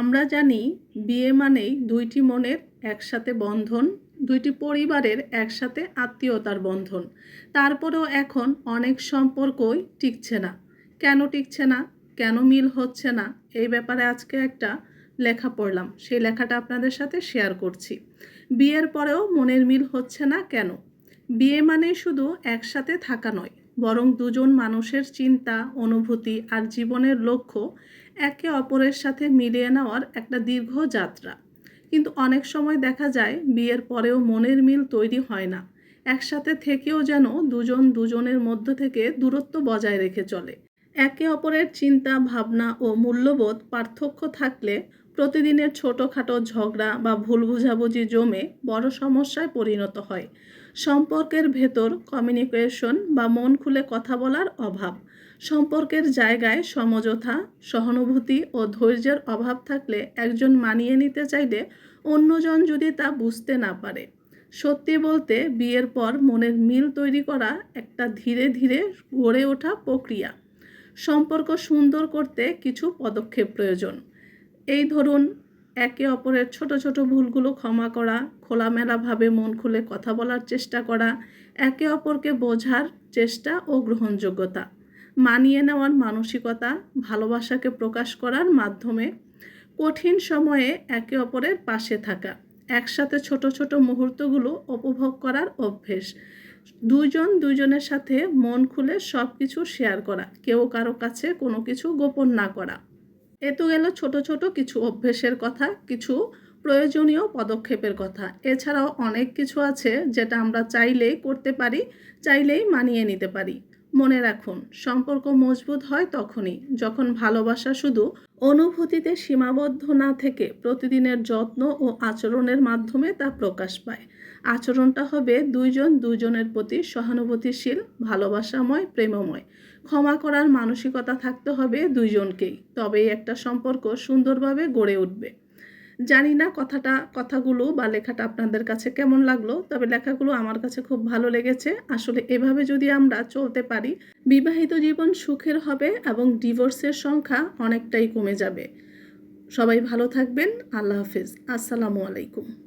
আমরা জানি বিয়ে মানেই দুইটি মনের একসাথে বন্ধন, দুইটি পরিবারের একসাথে আত্মীয়তার বন্ধন। তারপরেও এখন অনেক সম্পর্কই টিকছে না। কেন টিকছে না? কেন মিল হচ্ছে না? এই ব্যাপারে আজকে একটা লেখা পড়লাম। সেই লেখাটা আপনাদের সাথে শেয়ার করছি। বিয়ের পরেও মনের মিল হচ্ছে না কেন? বিয়ে মানে শুধু একসাথে থাকা নয়, বরং দুজন মানুষের চিন্তা, অনুভূতি আর জীবনের লক্ষ্য একে অপরের সাথে মিলিয়ে নেওয়ার একটা দীর্ঘ যাত্রা। কিন্তু অনেক সময় দেখা যায়, বিয়ের পরেও মনের মিল তৈরি হয় না। একসাথে থেকেও যেন দুজন দুজনের মধ্য থেকে দূরত্ব বজায় রেখে চলে। একে অপরের চিন্তা, ভাবনা ও মূল্যবোধ পার্থক্য থাকলে প্রতিদিনের ছোটোখাটো ঝগড়া বা ভুল বুঝাবুঝি জমে বড় সমস্যায় পরিণত হয়। সম্পর্কের ভেতর কমিউনিকেশন বা মন খুলে কথা বলার অভাব। সম্পর্কের জায়গায় সমঝোতা, সহানুভূতি ও ধৈর্যের অভাব থাকলে একজন মানিয়ে নিতে চাইলে অন্যজন যদি তা বুঝতে না পারে। সত্যি বলতে বিয়ের পর মনের মিল তৈরি করা একটা ধীরে ধীরে গড়ে ওঠা প্রক্রিয়া। সম্পর্ক সুন্দর করতে কিছু পদক্ষেপ প্রয়োজন। এই ধরুন, একে অপরের ছোট ছোট ভুলগুলো ক্ষমা করা, খোলামেলাভাবে মন খুলে কথা বলার চেষ্টা করা, একে অপরকে বোঝার চেষ্টা ও গ্রহণযোগ্যতা, মানিয়ে নেওয়ার মানসিকতা, ভালোবাসাকে প্রকাশ করার মাধ্যমে কঠিন সময়ে একে অপরের পাশে থাকা, একসাথে ছোট ছোট মুহূর্তগুলো উপভোগ করার অভ্যেস দুইজন দুইজনের সাথে মন খুলে সব কিছু শেয়ার করা, কেউ কারও কাছে কোনো কিছু গোপন না করা। এ তো গেল ছোট ছোট কিছু অভ্যেসের কথা, কিছু প্রয়োজনীয় পদক্ষেপের কথা। এছাড়াও অনেক কিছু আছে যেটা আমরা চাইলেই করতে পারি, চাইলেই মানিয়ে নিতে পারি। মনে রাখুন, সম্পর্ক মজবুত হয় তখনই, যখন ভালোবাসা শুধু অনুভূতিতে সীমাবদ্ধ না থেকে প্রতিদিনের যত্ন ও আচরণের মাধ্যমে তা প্রকাশ পায়। আচরণটা হবে দুইজন দুজনের প্রতি সহানুভূতিশীল, ভালোবাসাময়, প্রেমময়। ক্ষমা করার মানসিকতা থাকতে হবে দুইজনকেই, তবেই একটা সম্পর্ক সুন্দরভাবে গড়ে উঠবে। জানি না কথাটা, কথাগুলো বা লেখাটা আপনাদের কাছে কেমন লাগল, তবে লেখাগুলো আমার কাছে খুব ভালো লেগেছে। আসলে এভাবে যদি আমরা চলতে পারি, বিবাহিত জীবন সুখের হবে এবং ডিভোর্সের সংখ্যা অনেকটাই কমে যাবে। সবাই ভালো থাকবেন, আল্লাহ হাফিজ। আসসালামু আলাইকুম।